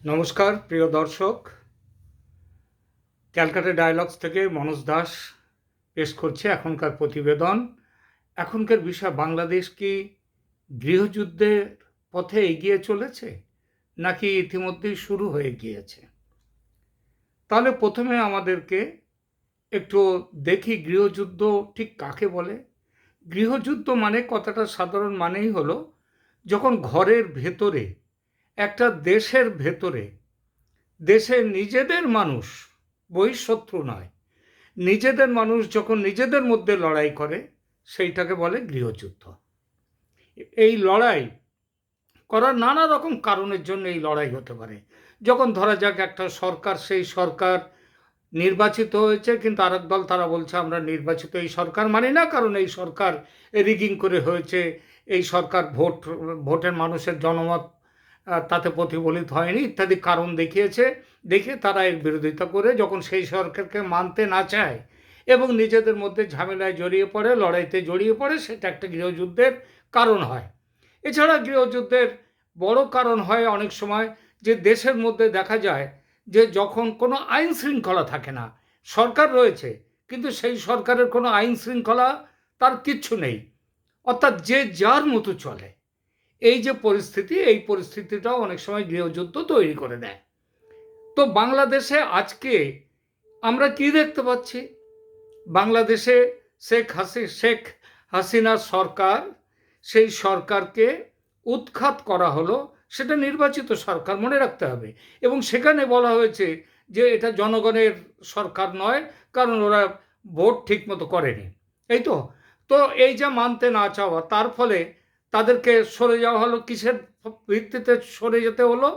নমস্কার, প্রিয় দর্শক। ক্যালকাটা ডায়ালগস থেকে মনোজ দাস পেশ করছে এখনকার প্রতিবেদন। এখনকার বিষয়, বাংলাদেশ কি গৃহযুদ্ধের পথে এগিয়ে চলেছে, নাকি ইতিমধ্যেই শুরু হয়ে গিয়েছে? তাহলে প্রথমে আমাদেরকে একটু দেখি গৃহযুদ্ধ ঠিক কাকে বলে। গৃহযুদ্ধ মানে কথাটা সাধারণ মানেই হলো, যখন ঘরের ভেতরে একটা দেশের ভেতরে দেশের নিজেদের মানুষ বহিঃশত্রু নয়। নিজেদের মানুষ যখন নিজেদের মধ্যে লড়াই করে, সেইটাকে বলে গৃহযুদ্ধ। এই লড়াই করার নানা রকম কারণের জন্য এই লড়াই হতে পারে। যখন ধরা যাক একটা সরকার, সেই সরকার নির্বাচিত হয়েছে, কিন্তু আরেক দল তারা বলছে, আমরা নির্বাচিত এই সরকার মানি না, কারণ এই সরকার রিগিং করে হয়েছে। এই সরকার ভোট, ভোটের মানুষের জনমত তাতে প্রতিফলিত হয়নি, ইত্যাদি কারণ দেখিয়েছে। দেখে তারা এর বিরোধিতা করে যখন সেই সরকারকে মানতে না চায় এবং নিজেদের মধ্যে ঝামেলায় জড়িয়ে পড়ে, লড়াইতে জড়িয়ে পড়ে, সেটা একটা গৃহযুদ্ধের কারণ হয়। এছাড়া গৃহযুদ্ধের বড় কারণ হয় অনেক সময় যে দেশের মধ্যে দেখা যায় যে যখন কোনো আইন শৃঙ্খলা থাকে না, সরকার রয়েছে, কিন্তু সেই সরকারের কোনো আইন শৃঙ্খলা তার কিচ্ছু নেই। অর্থাৎ যে যার মতো চলে। এই যে পরিস্থিতি, এই পরিস্থিতিটাও অনেক সময় গৃহযুদ্ধ তৈরি করে দেয়। তো বাংলাদেশে আজকে আমরা কি দেখতে পাচ্ছি? বাংলাদেশে শেখ হাসি, শেখ হাসিনার সরকার, সেই সরকারকে উৎখাত করা হলো, সেটা নির্বাচিত সরকার মনে রাখতে হবে। এবং সেখানে বলা হয়েছে যে এটা জনগণের সরকার নয়, কারণ ওরা ভোট ঠিকমতো করেনি। এই তো? তো এই যা মানতে না চাওয়া, তার ফলে তাদেরকে সরে যাওয়া হলো, কিসের ভিত্তিতে সরে যেতে হলো?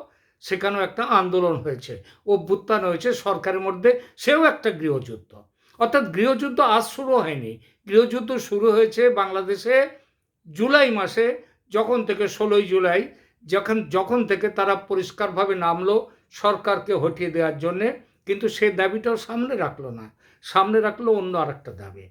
সেখানেও একটা আন্দোলন হয়েছে, অভ্যুত্থান হয়েছে সরকারের মধ্যে, সেও একটা গৃহযুদ্ধ। অর্থাৎ গৃহযুদ্ধ আজ শুরু হয়নি। গৃহযুদ্ধ শুরু হয়েছে বাংলাদেশে জুলাই মাসে, যখন থেকে ষোলোই জুলাই, যখন যখন থেকে তারা পরিষ্কারভাবে নামলো সরকারকে হটিয়ে দেওয়ার জন্যে, কিন্তু সে দাবিটাও সামনে রাখল না। সামনে রাখল অন্য আরেকটা দাবি।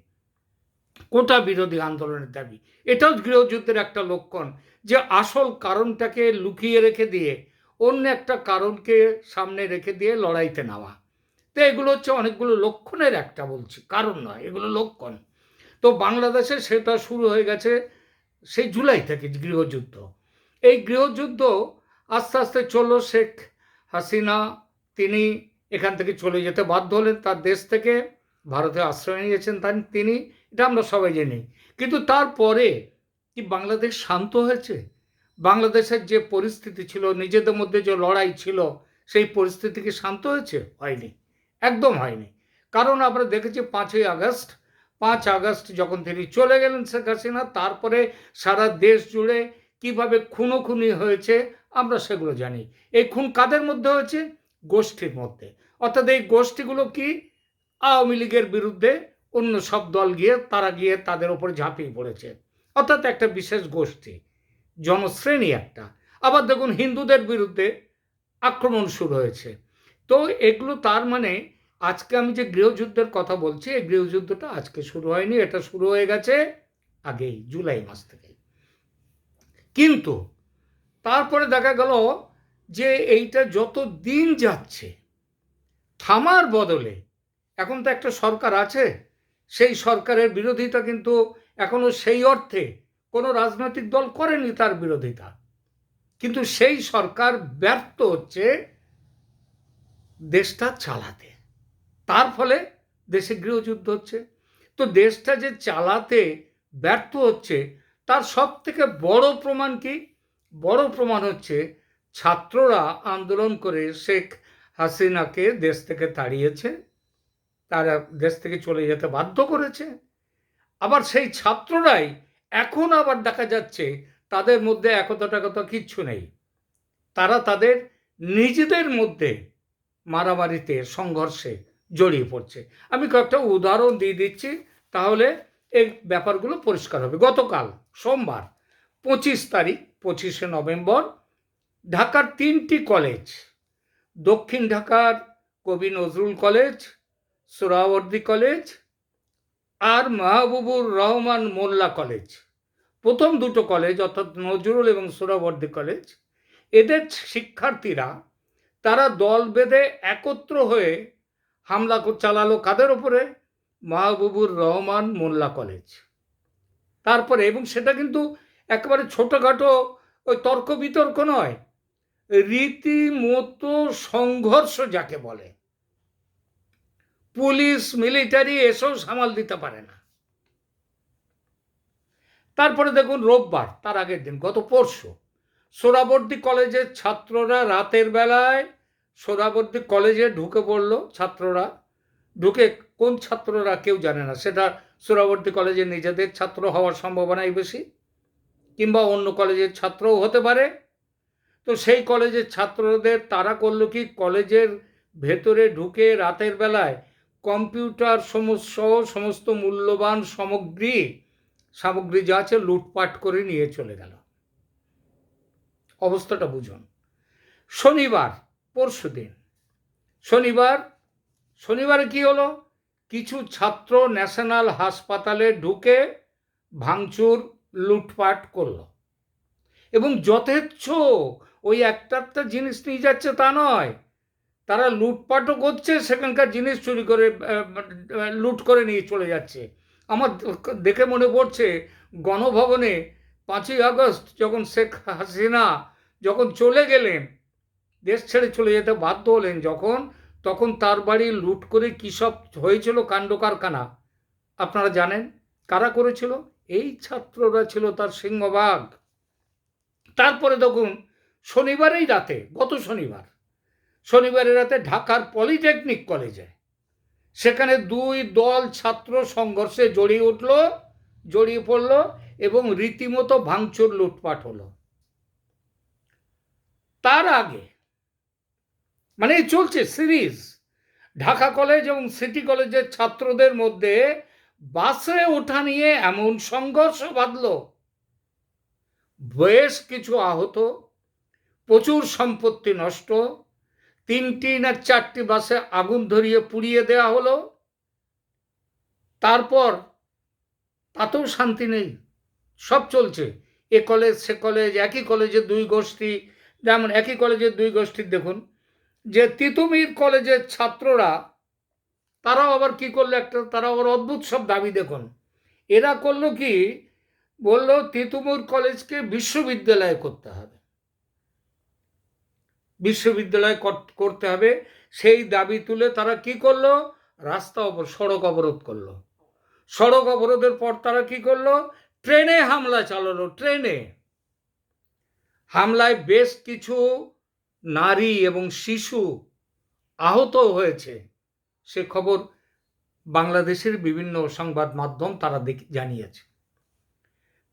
কোটা বিরোধী আন্দোলনের দাবি। এটাও গৃহযুদ্ধের একটা লক্ষণ যে আসল কারণটাকে লুকিয়ে রেখে দিয়ে, অন্য একটা কারণকে সামনে রেখে দিয়ে লড়াইতে নেওয়া তো এগুলো হচ্ছে অনেকগুলো লক্ষণের একটা বলছি, কারণ নয়, এগুলো লক্ষণ। তো বাংলাদেশে সেটা শুরু হয়ে গেছে সেই জুলাই থেকে গৃহযুদ্ধ। এই গৃহযুদ্ধ আস্তে আস্তে চলল শেখ হাসিনা, তিনি এখান থেকে চলে যেতে বাধ্য হলেন। তার দেশ থেকে ভারতে আশ্রয় নিয়েছেন তিনি এটা আমরা সবাই জানি। কিন্তু তারপরে কি বাংলাদেশ শান্ত হয়েছে? বাংলাদেশের যে পরিস্থিতি ছিল, নিজেদের মধ্যে যে লড়াই ছিল, সেই পরিস্থিতি কি শান্ত হয়েছে? হয়নি। একদম হয়নি। কারণ আমরা দেখেছি পাঁচই আগস্ট। পাঁচ আগস্ট যখন তিনি চলে গেলেন শেখ হাসিনা, তারপরে সারা দেশ জুড়ে কীভাবে খুনোখুনি হয়েছে, আমরা সেগুলো জানি। এই খুন কাদের মধ্যে হয়েছে? গোষ্ঠীর মধ্যে। অর্থাৎ এই গোষ্ঠীগুলো কি? আওয়ামী লীগের বিরুদ্ধে অন্য সব দল গিয়ে, তারা গিয়ে তাদের ওপর ঝাঁপিয়ে পড়েছে। অর্থাৎ একটা বিশেষ গোষ্ঠী, জনশ্রেণী একটা। আবার দেখুন, হিন্দুদের বিরুদ্ধে আক্রমণ শুরু হয়েছে। তো এগুলো তার মানে আজকে আমি যে গৃহযুদ্ধের কথা বলছি, এই গৃহযুদ্ধটা আজকে শুরু হয়নি, এটা শুরু হয়ে গেছে আগেই, জুলাই মাস থেকে। কিন্তু তারপরে দেখা গেল যে এইটা যত দিন যাচ্ছে, থামার বদলে, এখন তো একটা সরকার আছে সেই সরকারের বিরোধিতা কিন্তু এখনও সেই অর্থে কোনো রাজনৈতিক দল করেনি তার বিরোধিতা। কিন্তু সেই সরকার ব্যর্থ হচ্ছে দেশটা চালাতে। তার ফলে দেশে গৃহযুদ্ধ হচ্ছে। তো দেশটা যে চালাতে ব্যর্থ হচ্ছে, তার সব থেকে বড় প্রমাণ কি? বড় প্রমাণ হচ্ছে ছাত্ররা আন্দোলন করে শেখ হাসিনাকে দেশ থেকে তাড়িয়েছে। তারা দেশ থেকে চলে যেতে বাধ্য করেছে। আবার সেই ছাত্ররাই এখন আবার দেখা যাচ্ছে তাদের মধ্যে একতা টাকতা কিচ্ছু নেই। তারা তাদের নিজেদের মধ্যে মারামারিতে, সংঘর্ষে জড়িয়ে পড়ছে। আমি কয়েকটা উদাহরণ দিয়ে দিচ্ছি, তাহলে এই ব্যাপারগুলো পরিষ্কার হবে। গতকাল সোমবার, পঁচিশ তারিখ, পঁচিশে নভেম্বর, ঢাকার তিনটি কলেজ, দক্ষিণ ঢাকার কবি নজরুল কলেজ সোহরাওয়ার্দী কলেজ আর মাহবুবুর রহমান মোল্লা কলেজ। প্রথম দুটো কলেজ, অর্থাৎ নজরুল এবং সোহরাওয়ার্দী কলেজ। এদের শিক্ষার্থীরা, তারা দল বেঁধে একত্র হয়ে হামলা চালালো কাদের ওপরে? মাহবুবুর রহমান মোল্লা কলেজ। তারপরে, এবং সেটা কিন্তু একেবারে ছোটোখাটো, ওই তর্ক বিতর্ক নয়, রীতিমতো সংঘর্ষ যাকে বলে। পুলিশ, মিলিটারি এসব সামাল দিতে পারে না। তারপরে দেখুন রোববার, তার আগের দিন, গত পরশু সোরাবর্তী কলেজের ছাত্ররা রাতের বেলায় সোরাবর্তী কলেজে ঢুকে পড়ল ছাত্ররা। ঢুকে কোন ছাত্ররা কেউ জানে না, সেটা সোরাবর্তী কলেজে নিজেদের ছাত্র হওয়ার সম্ভাবনাই বেশি, কিংবা অন্য কলেজের ছাত্রও হতে পারে। তো সেই কলেজের ছাত্রদের তারা করল কি, কলেজের ভেতরে ঢুকে রাতের বেলায় কম্পিউটার সমস্ত সমস্ত মূল্যবান সামগ্রী সামগ্রী যা আছে লুটপাট করে নিয়ে চলে গেল। অবস্থাটা বুঝুন। শনিবার, পরশু দিন। শনিবার, শনিবারে কি হলো? কিছু ছাত্র ন্যাশনাল হাসপাতালে ঢুকে ভাঙচুর, লুটপাট করল। এবং যথেচ্ছ, ওই একটা একটা জিনিস নিয়ে যাচ্ছে তা নয় তারা লুটপাটও করছে, সেখানকার জিনিস চুরি করে লুট করে নিয়ে চলে যাচ্ছে। আমার দেখে মনে পড়ছে, গণভবনে পাঁচই আগস্ট যখন শেখ হাসিনা যখন চলে গেলেন, দেশ ছেড়ে চলে যেতে বাধ্য হলেন যখন, তখন তার বাড়ি লুট করে কী সব হয়েছিল কাণ্ড কারখানা? আপনারা জানেন? কারা করেছিল? এই ছাত্ররা ছিল তার সিংহভাগ। তারপরে দেখুন, শনিবারেই রাতে, গত শনিবার শনিবারের রাতে ঢাকার পলিটেকনিক কলেজে। সেখানে দুই দল ছাত্র সংঘর্ষে জড়িয়ে উঠল, জড়িয়ে পড়ল এবং রীতিমতো ভাঙচুর লুটপাট হলো। তার আগে মানে চলছে সিরিজ। ঢাকা কলেজ এবং সিটি কলেজের ছাত্রদের মধ্যে বাসে ওঠা নিয়ে এমন সংঘর্ষ বাঁধল। বেশ কিছু আহত, প্রচুর সম্পত্তি নষ্ট তিনটি না চারটি বাসে আগুন ধরিয়ে পুড়িয়ে দেওয়া হলো। তারপর তাতেও শান্তি নেই। সব চলছে। এ কলেজ, সে কলেজ, একই কলেজের দুই গোষ্ঠী। যেমন একই কলেজের দুই গোষ্ঠীর দেখুন, যে তিতুমির কলেজের ছাত্ররা, তারাও আবার কি করল একটা তারা আবার অদ্ভুত সব দাবি, দেখুন। এরা করল কি? বলল, তিতুমুর কলেজকে বিশ্ববিদ্যালয় করতে হবে। বিশ্ববিদ্যালয় কর- করতে হবে। সেই দাবি তুলে তারা কি করল? রাস্তা অবর সড়ক অবরোধ করল। সড়ক অবরোধের পর তারা কি করল? ট্রেনে হামলা চালালো, ট্রেনে। হামলায় বেশ কিছু নারী এবং শিশু আহত হয়েছে। সে খবর বাংলাদেশের বিভিন্ন সংবাদ মাধ্যম তারা জানিয়েছে।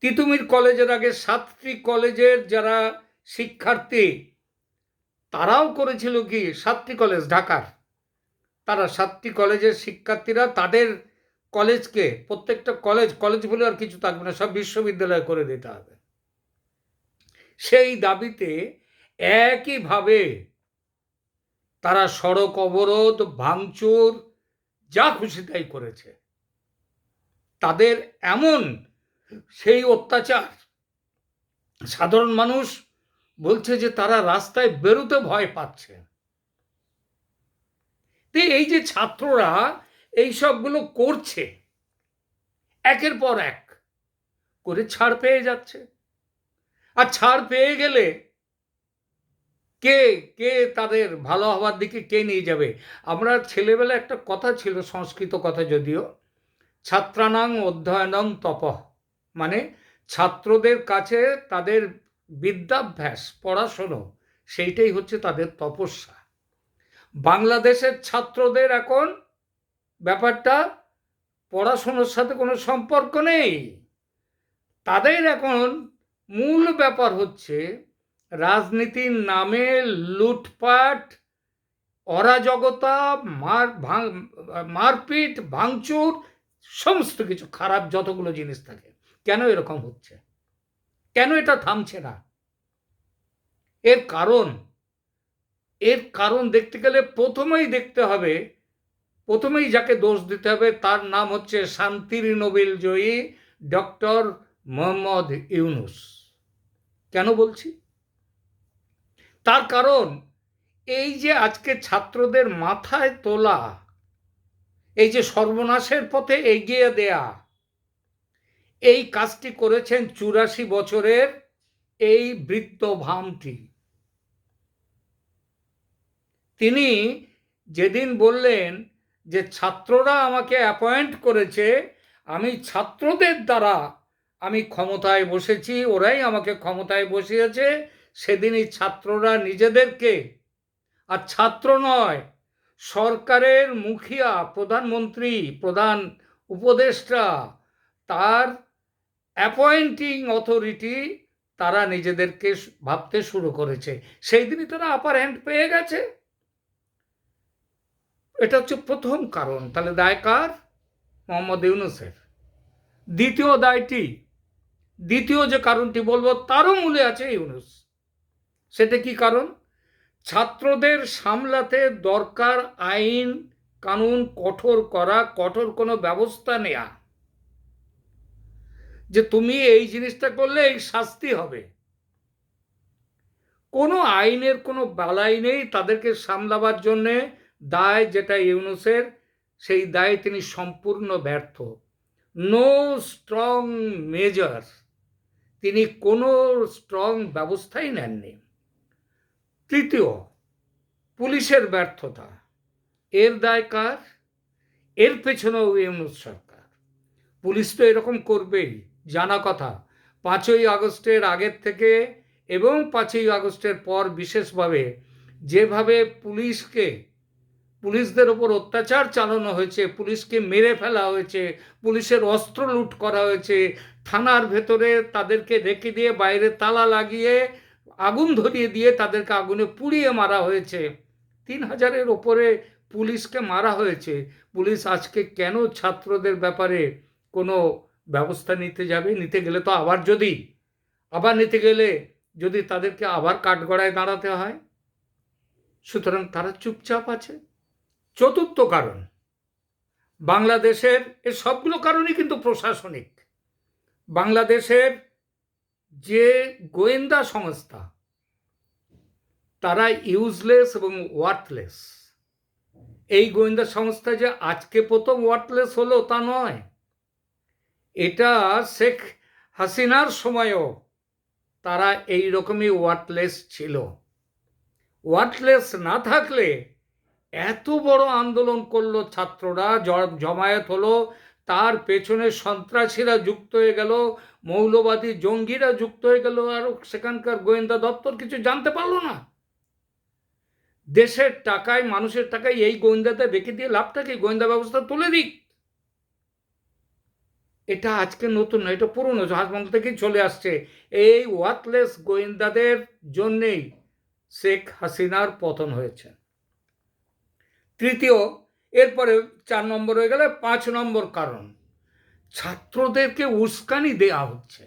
তিতুমির কলেজের আগে সাতটি কলেজের যারা শিক্ষার্থী তারাও করেছিল কি? সাতটি কলেজ ঢাকার। তারা সাতটি কলেজের শিক্ষার্থীরা তাদের কলেজকে প্রত্যেকটা কলেজ কলেজ বলে আর কিছু থাকবে না, সব বিশ্ববিদ্যালয় করে দিতে হবে। সেই দাবিতে একইভাবে তারা সড়ক অবরোধ, ভাঙচুর, যা খুশি তাই করেছে। তাদের এমন সেই অত্যাচার, সাধারণ মানুষ বলছে যে তারা রাস্তায় বেরোতে ভয় পাচ্ছে। এই যে ছাত্ররা এই সবগুলো করছে, একের পর এক করে ছাড় পেয়ে যাচ্ছে। আর ছাড় পেয়ে গেলে কে কে তাদের ভালো হওয়ার দিকে কে নিয়ে যাবে? আমরা ছেলেবেলা একটা কথা ছিল, সংস্কৃত কথা যদিও, ছাত্রানাং অধ্যয়নং তপ। মানে ছাত্রদের কাছে তাদের বিদ্যাভ্যাস, পড়াশুনো, সেইটাই হচ্ছে তাদের তপস্যা। বাংলাদেশের ছাত্রদের এখন ব্যাপারটা পড়াশুনোর সাথে কোনো সম্পর্ক নেই। তাদের এখন মূল ব্যাপার হচ্ছে রাজনীতির নামে লুটপাট, অরাজকতা, মার মারপিট, ভাঙচুর, সমস্ত কিছু, খারাপ যতগুলো জিনিস থাকে। কেন এরকম হচ্ছে? কেন এটা থামছে না? এর কারণ এর কারণ দেখতে গেলে প্রথমেই দেখতে হবে, প্রথমেই যাকে দোষ দিতে হবে তার নাম হচ্ছে শান্তির নোবেল জয়ী ডক্টর মোহাম্মদ ইউনুস। কেন বলছি? তার কারণ, এই যে আজকে ছাত্রদের মাথায় তোলা, এই যে সর্বনাশের পথে এগিয়ে দেয়া এই কাজটি করেছেন চুরাশি বছরের এই বৃত্ত ভামটি। তিনি যেদিন বললেন যে, ছাত্ররা আমাকে অ্যাপয়েন্ট করেছে, আমি ছাত্রদের দ্বারা আমি ক্ষমতায় বসেছি, ওরাই আমাকে ক্ষমতায় বসিয়েছে, সেদিনই ছাত্ররা নিজেদেরকে। আর ছাত্র নয়, সরকারের মুখিয়া প্রধানমন্ত্রী, প্রধান উপদেষ্টা, তার অ্যাপয়েন্টিং অথরিটি তারা নিজেদেরকে ভাবতে শুরু করেছে। সেই দিনই তারা আপার হ্যান্ড পেয়ে গেছে। এটা হচ্ছে প্রথম কারণ। তাহলে দায় কার মোহাম্মদ ইউনুসের। দ্বিতীয় দায়টি, দ্বিতীয় যে কারণটি বলব, তারও মূলে আছে ইউনুস। সেটা কি কারণ? ছাত্রদের সামলাতে দরকার আইন, কানুন কঠোর করা, কঠোর কোনো ব্যবস্থা নেয়া। যে তুমি এই জিনিসটা করলে এই শাস্তি হবে। কোনো আইনের কোনো বালাই নেই তাদেরকে সামলাবার জন্যে দায় যেটা ইউনুসের, সেই দায়ে তিনি সম্পূর্ণ ব্যর্থ। নো স্ট্রং মেজার তিনি কোনো স্ট্রং ব্যবস্থাই নেননি। তৃতীয়, পুলিশের ব্যর্থতা। এর দায় কার? এর পেছনেও ইউনুস সরকার। পুলিশ তো এরকম করবেই। জানা কথা। পাঁচই আগস্টের আগের থেকে এবং পাঁচই আগস্টের পর বিশেষভাবে যেভাবে পুলিশকে, পুলিশদের ওপর অত্যাচার চালানো হয়েছে, পুলিশকে মেরে ফেলা হয়েছে, পুলিশের অস্ত্র লুট করা হয়েছে, থানার ভেতরে তাদেরকে রেখে দিয়ে বাইরে তালা লাগিয়ে আগুন ধরিয়ে দিয়ে তাদেরকে আগুনে পুড়িয়ে মারা হয়েছে। তিন হাজারের ওপরে পুলিশকে মারা হয়েছে। পুলিশ আজকে কেন ছাত্রদের ব্যাপারে কোনো ব্যবস্থা নিতে যাবে, নিতে গেলে তো আবার যদি, আবার নিতে গেলে যদি তাদেরকে আবার কাঠগড়ায় দাঁড়াতে হয়। সুতরাং তারা চুপচাপ আছে। চতুর্থ কারণ, বাংলাদেশের এ সবগুলো কারণই কিন্তু প্রশাসনিক। বাংলাদেশের যে গোয়েন্দা সংস্থা, তারা ইউজলেস এবং ওয়ার্থলেস এই গোয়েন্দা সংস্থা যে আজকে প্রথম ওয়ার্থলেস হলো তা নয়। এটা শেখ হাসিনার সময়ও তারা এই রকমই ওয়ার্থলেস ছিল। ওয়ার্থলেস না থাকলে এত বড় আন্দোলন করল ছাত্ররা জমায়েত হলো, তার পেছনে সন্ত্রাসীরা যুক্ত হয়ে গেল, মৌলবাদী জঙ্গিরা যুক্ত হয়ে গেল, আর সেখানকার গোয়েন্দা দপ্তর কিছু জানতে পারল না। দেশের টাকায়, মানুষের টাকায় এই গোয়েন্দাতে রেখে দিয়ে লাভটা কি গোয়েন্দা ব্যবস্থা তুলে দিক। এটা আজকে নতুন নয়, এটা পুরনো জাহাজবঙ্গ থেকেই চলে আসছে। এই ওয়ার্থলেস গোয়েন্দাদের জন্যেই শেখ হাসিনার পতন হয়েছে। তৃতীয়, এরপরে চার নম্বর হয়ে গেলে পাঁচ নম্বর কারণ, ছাত্রদেরকে উস্কানি দেয়া হচ্ছে।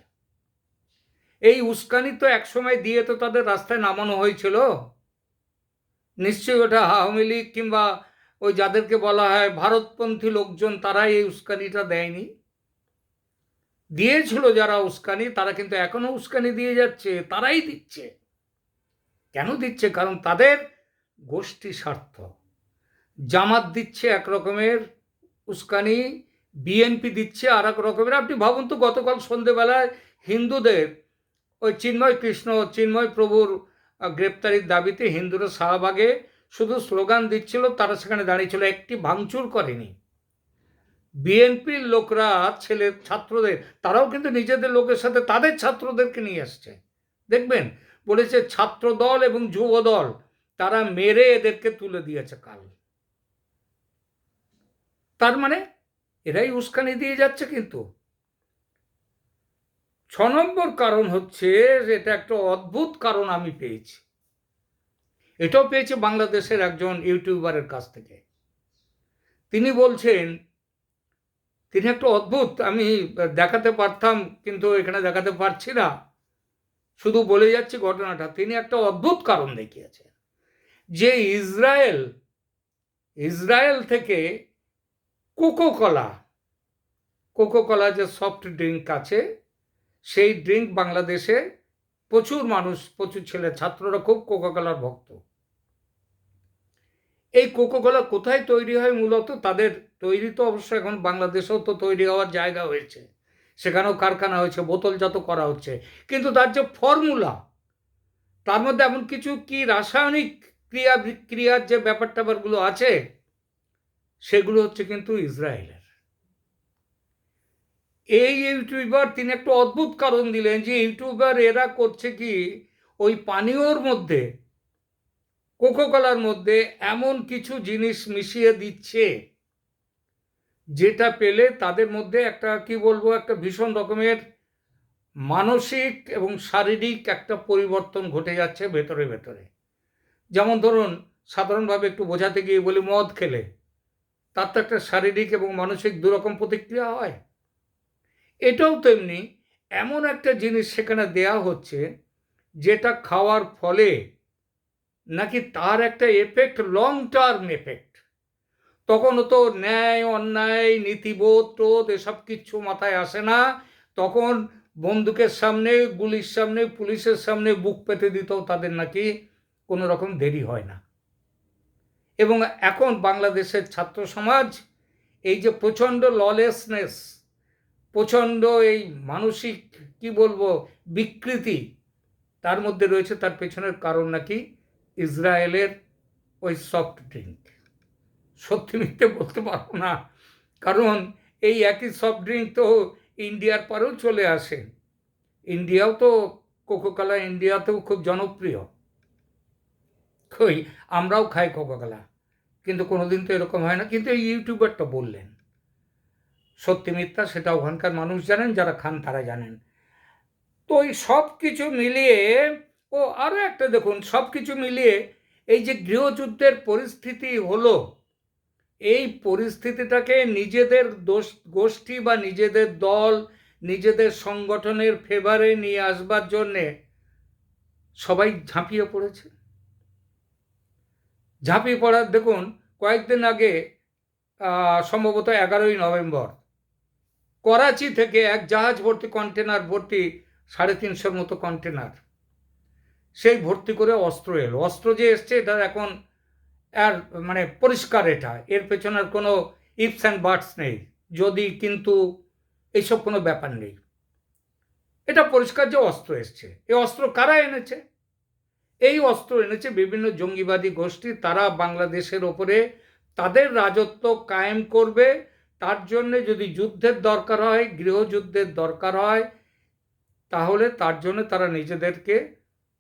এই উস্কানি তো একসময় দিয়ে তো তাদের রাস্তায় নামানো হয়েছিল। নিশ্চয়ই ওটা আওয়ামী লীগ কিংবা ওই যাদেরকে বলা হয় ভারতপন্থী লোকজন তারাই এই উস্কানিটা দেয়নি। দিয়েছিল যারা উস্কানি, তারা কিন্তু এখনও উস্কানি দিয়ে যাচ্ছে, তারাই দিচ্ছে। কেন দিচ্ছে? কারণ তাদের গোষ্ঠী স্বার্থ। জামাত দিচ্ছে এক রকমের, উস্কানি, বিএনপি দিচ্ছে আর এক রকমের। আপনি ভাবুন তো, গতকাল সন্ধেবেলায় হিন্দুদের, ওই চিন্ময় কৃষ্ণ, চিন্ময় প্রভুর গ্রেপ্তারির দাবিতে হিন্দুরা শাহবাগে শুধু স্লোগান দিচ্ছিল, তারা সেখানে দাঁড়িয়েছিল একটি ভাঙচুর করেনি। বিএনপির লোকরা, ছেলে ছাত্রদের, তারাও কিন্তু নিজেদের লোকের সাথে তাদের ছাত্রদেরকে নিয়ে আসছে। দেখবেন, বলেছে ছাত্র দল এবং যুব দল তারা মেরে এদেরকে তুলে দিয়েছে কাল। তার মানে এরাই উস্কানি দিয়ে যাচ্ছে কিন্তু। ছ নম্বর কারণ হচ্ছে এটা একটা অদ্ভুত কারণ আমি পেয়েছি। এটাও পেয়েছি বাংলাদেশের একজন ইউটিউবারের কাছ থেকে। তিনি বলছেন তিনি একটু অদ্ভুত। আমি দেখাতে পারতাম, কিন্তু এখানে দেখাতে পারছি না। শুধু বলে যাচ্ছি ঘটনাটা। তিনি একটা অদ্ভুত কারণ দেখিয়েছেন যে ইসরায়েল ইসরায়েল থেকে কোকো কলা কোকো কলা যে সফট ড্রিঙ্ক আছে, সেই ড্রিঙ্ক বাংলাদেশে প্রচুর মানুষ, প্রচুর ছেলে ছাত্ররা খুব কোকো কলার ভক্ত। এই কোকোকোলা কোথায় তৈরি হয় মূলত? তাদের তৈরি তো অবশ্য এখন বাংলাদেশেও তো তৈরি হওয়ার জায়গা হয়েছে। সেখানেও কারখানা হয়েছে, বোতলজাত করা হচ্ছে। কিন্তু তার যে ফর্মুলা, তার মধ্যে এমন কিছু কি রাসায়নিক ক্রিয়া ক্রিয়ার যে ব্যাপার ট্যাপারগুলো আছে, সেগুলো হচ্ছে কিন্তু ইসরায়েলের। এই ইউটিউবার তিনি একটু অদ্ভুত কারণ দিলেন যে ইউটিউবার এরা করছে কি, ওই পানীয়র মধ্যে কোকোকলার মধ্যে এমন কিছু জিনিস মিশিয়ে দিচ্ছে, যেটা পেলে তাদের মধ্যে একটা, কি বলব, একটা ভীষণ রকমের মানসিক এবং শারীরিক একটা পরিবর্তন ঘটে যাচ্ছে ভেতরে ভেতরে। যেমন ধরুন, সাধারণভাবে একটু বোঝাতে গিয়ে বলি, মদ খেলে, তার তো একটা শারীরিক এবং মানসিক দুরকম প্রতিক্রিয়া হয়। এটাও তেমনি এমন একটা জিনিস সেখানে দেয়া হচ্ছে, যেটা খাওয়ার ফলে নাকি তার একটা এফেক্ট লং টার্ম এফেক্ট তখন তো ন্যায়, অন্যায়, নীতিবোধ, টোধ এসব কিচ্ছু মাথায় আসে না। তখন বন্দুকের সামনে, গুলির সামনে, পুলিশের সামনে বুক পেতে দিতেও তাদের নাকি কোনো রকম দেরি হয় না। এবং এখন বাংলাদেশের ছাত্র সমাজ, এই যে প্রচণ্ড ললেসনেস প্রচণ্ড এই মানসিক, কি বলব, বিকৃতি, তার মধ্যে রয়েছে, তার পেছনের কারণ নাকি ইসরায়েলের ওই সফট ড্রিঙ্ক সত্যি মিথ্যে বলতে পারব না। কারণ এই একই সফট ড্রিঙ্ক তো ইন্ডিয়ার পরেও চলে আসে। ইন্ডিয়াও তো কোকোকলা ইন্ডিয়াতেও খুব জনপ্রিয়। কই, আমরাও খাই কোকোকলা কিন্তু কোনোদিন তো এরকম হয় না। কিন্তু এই ইউটিউবারটা বললেন। সত্যি মিথ্যা, সেটা ওখানকার মানুষ জানেন, যারা খান তারা জানেন। তো এই সব কিছু মিলিয়ে ও আরও একটা দেখুন সব কিছু মিলিয়ে এই যে গৃহযুদ্ধের পরিস্থিতি হলো, এই পরিস্থিতিটাকে নিজেদের দোষ, গোষ্ঠী বা নিজেদের দল, নিজেদের সংগঠনের ফেভারে নিয়ে আসবার জন্যে সবাই ঝাঁপিয়ে পড়েছে। ঝাঁপিয়ে পড়ার, দেখুন, কয়েকদিন আগে সম্ভবত এগারোই নভেম্বর, করাচি থেকে এক জাহাজ ভর্তি কন্টেনার ভর্তি সাড়ে তিনশোর মতো কন্টেনার সেই ভর্তি করে অস্ত্র এলো। অস্ত্র যে এসছে, এটা এখন আর মানে পরিষ্কার এটা। এর পেছনের কোনো ইফস অ্যান্ড বার্ডস নেই। যদি কিন্তু এইসব কোনো ব্যাপার নেই। এটা পরিষ্কার যে অস্ত্র এসছে। এই অস্ত্র কারা এনেছে? এই অস্ত্র এনেছে বিভিন্ন জঙ্গিবাদী গোষ্ঠী। তারা বাংলাদেশের ওপরে তাদের রাজত্ব কায়েম করবে। তার জন্যে যদি যুদ্ধের দরকার হয়, গৃহযুদ্ধের দরকার হয়, তাহলে তার জন্য তারা নিজেদেরকে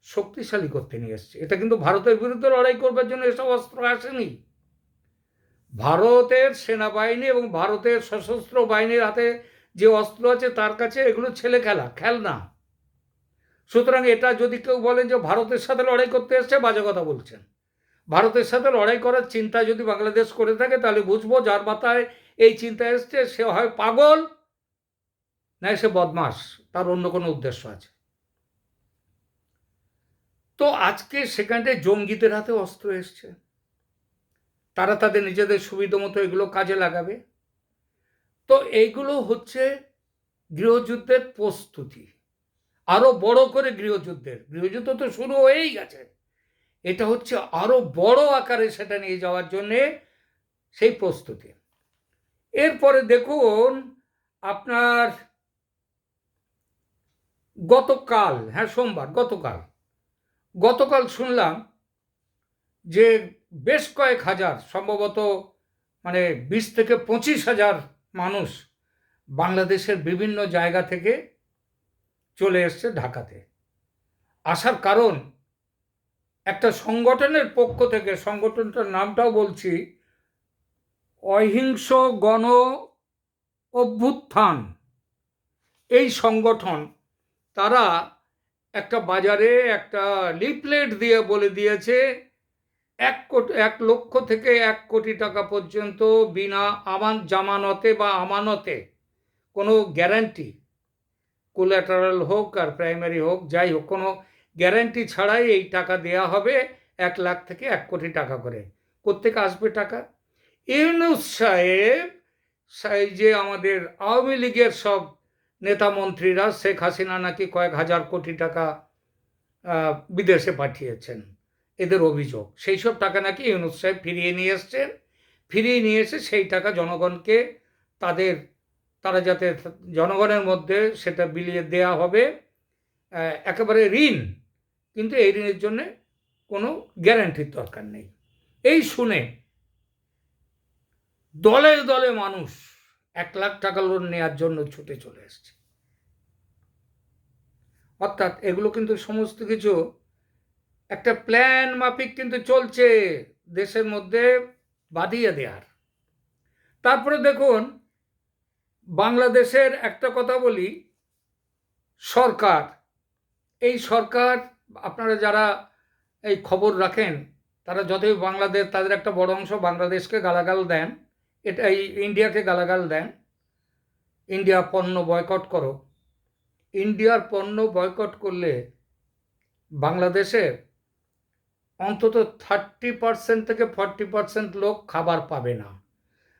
শক্তিশালী করতে নিয়ে এসছে। এটা কিন্তু ভারতের বিরুদ্ধে লড়াই করবার জন্য এসব অস্ত্র আসেনি। ভারতের সেনাবাহিনী এবং ভারতের সশস্ত্র বাহিনীর হাতে যে অস্ত্র আছে, তার কাছে এগুলো ছেলে খেলা, খেলনা। সুতরাং এটা যদি কেউ বলেন যে ভারতের সাথে লড়াই করতে এসছে, বাজে কথা বলছেন। ভারতের সাথে লড়াই করার চিন্তা যদি বাংলাদেশ করে থাকে, তাহলে বুঝব যার মাথায় এই চিন্তা এসছে, সে হয় পাগল, না সে বদমাস, তার অন্য কোনো উদ্দেশ্য আছে। তো আজকে সেখানে জঙ্গিদের হাতে অস্ত্র এসছে। তারা তাদের নিজেদের সুবিধা মতো এগুলো কাজে লাগাবে। তো এইগুলো হচ্ছে গৃহযুদ্ধের প্রস্তুতি। আরও বড় করে গৃহযুদ্ধের। গৃহযুদ্ধ তো শুরু হয়েই গেছে। এটা হচ্ছে আরও বড় আকারে সেটা নিয়ে যাওয়ার জন্যে সেই প্রস্তুতি। এরপরে দেখুন আপনার গতকাল হ্যাঁ সোমবার, গতকাল গতকাল শুনলাম যে বেশ কয়েক হাজার, সম্ভবত মানে বিশ থেকে পঁচিশ হাজার মানুষ বাংলাদেশের বিভিন্ন জায়গা থেকে চলে এসছে ঢাকাতে। আসার কারণ একটা সংগঠনের পক্ষ থেকে, সংগঠনটার নামটাও বলছি, অহিংস গণ অভ্যুত্থান। এই সংগঠন, তারা একটা বাজারে একটা লিফলেট দিয়ে বলে দিয়েছে, এক কোটি, এক লক্ষ থেকে এক কোটি টাকা পর্যন্ত বিনা আমান, জামানতে বা আমানতে কোনো গ্যারান্টি কোলাটারাল হোক আর প্রাইমারি হোক, যাই হোক, কোনো গ্যারান্টি ছাড়াই এই টাকা দেয়া হবে এক লাখ থেকে এক কোটি টাকা করে। কোথেকে আসবে টাকা? ইউনুস সাহেব যে আমাদের আওয়ামী লীগের সব নেতা মন্ত্রীরা শেখ হাসিনা নাকি কয়েক হাজার কোটি টাকা বিদেশে পাঠিয়েছেন। এদের অভিযোগ। সেই সব টাকা নাকি ইউনুস সাহেব ফিরিয়ে নিয়ে এসছেন। ফিরিয়ে নিয়ে এসে সেই টাকা জনগণকে তাদের, তারা যাতে জনগণের মধ্যে সেটা বিলিয়ে দেয়া হবে একেবারে ঋণ। কিন্তু এই ঋণের জন্য কোনো গ্যারান্টির দরকার নেই। এই শুনে দলে দলে মানুষ এক লাখ টাকা লোন নেওয়ার জন্য ছুটে চলে এসছে। অর্থাৎ এগুলো কিন্তু সমস্ত কিছু একটা প্ল্যান মাফিক কিন্তু চলছে দেশের মধ্যে বাদিয়ে দেওয়ার তারপরে দেখুন, বাংলাদেশের একটা কথা বলি, সরকার, এই সরকার, আপনারা যারা এই খবর রাখেন, তারা যতই বাংলাদেশ, তাদের একটা বড় অংশ বাংলাদেশকে গালাগাল দেন এটা এই ইন্ডিয়াকে গালাগাল দেন। ইন্ডিয়া পণ্য বয়কট করো। ইন্ডিয়ার পণ্য বয়কট করলে বাংলাদেশে অন্তত থার্টি পার্সেন্ট থেকে ফর্টি পার্সেন্ট লোক খাবার পাবে না।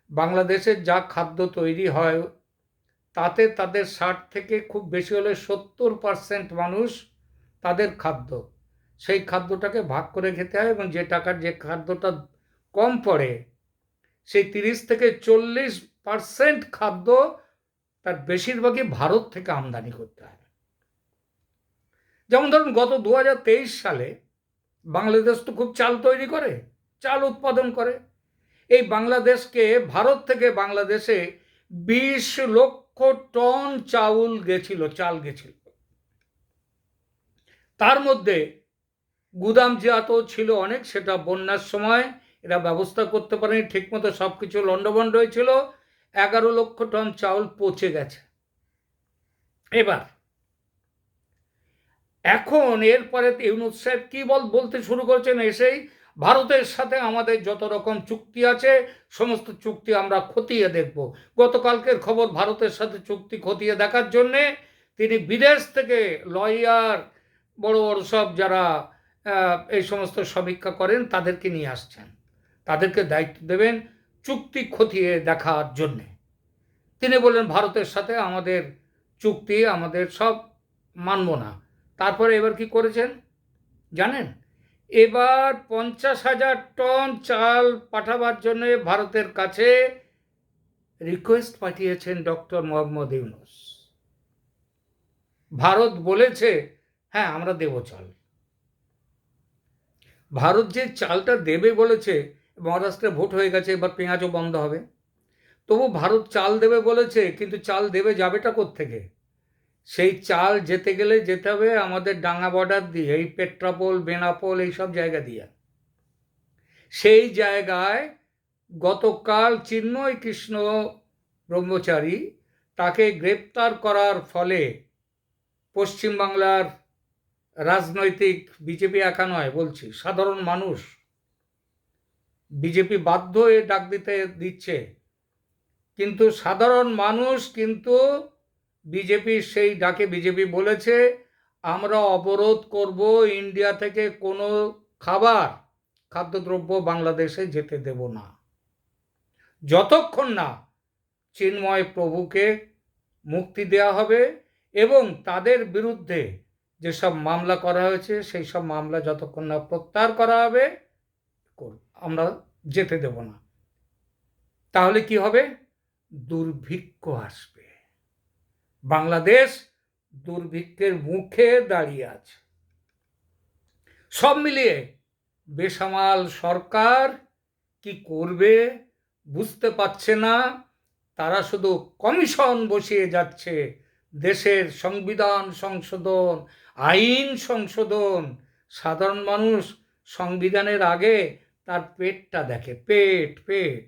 বাংলাদেশের যা খাদ্য তৈরি হয়, তাতে তাদের ষাট থেকে খুব বেশি হলে সত্তর পার্সেন্ট মানুষ তাদের খাদ্য। সেই খাদ্যটাকে ভাগ করে খেতে হয় এবং যে টাকার যে খাদ্যটা কম পড়ে সেই তিরিশ থেকে চল্লিশ পার্সেন্ট খাদ্য তার বেশিরভাগই ভারত থেকে আমদানি করতে হয়। যেমন ধরুন, গত দু হাজার তেইশ সালে বাংলাদেশ তো খুব চাল তৈরি করে, চাল উৎপাদন করে। এই বাংলাদেশকে, ভারত থেকে বাংলাদেশে বিশ লক্ষ টন চাউল গেছিল, চাল গেছিল। তার মধ্যে গুদাম গুদামজাত ছিল অনেক, সেটা বন্যার সময় এরা ব্যবস্থা করতে পারেনি, ঠিকমতো সব কিছু লণ্ডভণ্ড হয়েছিল, এগারো লক্ষ টন চাউল পচে গেছে। এবার, এখন এরপরে ইউনুস সাহেব কি বল, বলতে শুরু করেছেন এসেই, ভারতের সাথে আমাদের যত রকম চুক্তি আছে, সমস্ত চুক্তি আমরা খতিয়ে দেখব। গতকালকের খবর ভারতের সাথে চুক্তি খতিয়ে দেখার জন্যে তিনি বিদেশ থেকে লয়ার, বড় বড় সব যারা এই সমস্ত সমীক্ষা করেন, তাদেরকে নিয়ে আসছেন। তাদেরকে দায়িত্ব দেবেন চুক্তি খতিয়ে দেখার জন্যে। তিনি বললেন, ভারতের সাথে আমাদের চুক্তি আমাদের সব মানব না। তারপরে এবার কি করেছেন? জানেন? এবার পঞ্চাশ হাজার টন চাল পাঠাবার জন্য ভারতের কাছে রিকোয়েস্ট পাঠিয়েছেন ডক্টর মোহাম্মদ ইউনুস। ভারত বলেছে হ্যাঁ আমরা দেব চাল। ভারত যে চালটা দেবে বলেছে মহারাষ্ট্রে ভোট হয়ে গেছে, এবার পেঁয়াজও বন্ধ হবে। তবু ভারত চাল দেবে বলেছে, কিন্তু চাল দেবে যাবেটা থেকে সেই চাল যেতে গেলে যেতে হবে আমাদের ডাঙ্গা বর্ডার দিয়ে, এই পেট্রাপোল, বেনাপোল এইসব জায়গা দিয়ে। সেই জায়গায় গতকাল চিন্ময় কৃষ্ণ ব্রহ্মচারী তাকে গ্রেপ্তার করার ফলে পশ্চিমবাংলার রাজনৈতিক, বিজেপি একা নয়, বলছি, সাধারণ মানুষ বিজেপি বাধ্য হয়ে ডাক দিতে দিচ্ছে কিন্তু সাধারণ মানুষ কিন্তু বিজেপির সেই ডাকে বিজেপি বলেছে, আমরা অবরোধ করব, ইন্ডিয়া থেকে কোনো খাবার, খাদ্যদ্রব্য বাংলাদেশে যেতে দেব না যতক্ষণ না চিন্ময় প্রভুকে মুক্তি দেওয়া হবে এবং তাদের বিরুদ্ধে যেসব মামলা করা হয়েছে সেই সব মামলা যতক্ষণ না প্রত্যাহার করা হবে। আমরা যেতে দেব না। তাহলে কি হবে? দুর্ভিক্ষ আসবে। বাংলাদেশ দুর্ভিক্ষের মুখে দাঁড়িয়ে আছে। সব মিলিয়ে বেসামাল সরকার কি করবে বুঝতে পারছে না। তারা শুধু কমিশন বসিয়ে যাচ্ছে। দেশের সংবিধান সংশোধন, আইন সংশোধন। সাধারণ মানুষ সংবিধানের আগে তার পেটটা দেখে, পেট পেট।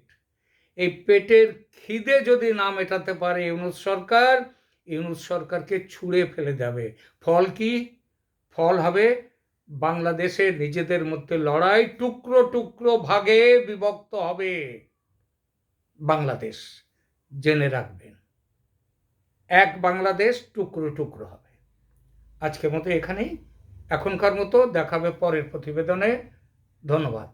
এই পেটের খিদে যদি না মেটাতে পারে ইউনুস সরকার, ইউনুস সরকারকে ছুঁড়ে ফেলে যাবে। ফল কি? ফল হবে বাংলাদেশে নিজেদের মধ্যে লড়াই টুকরো টুকরো ভাগে বিভক্ত হবে। বাংলাদেশ জেনে রাখবেন, এক বাংলাদেশ টুকরো টুকরো হবে। আজকের মতো এখানেই। এখনকার মতো দেখাবে পরের প্রতিবেদনে। ধন্যবাদ।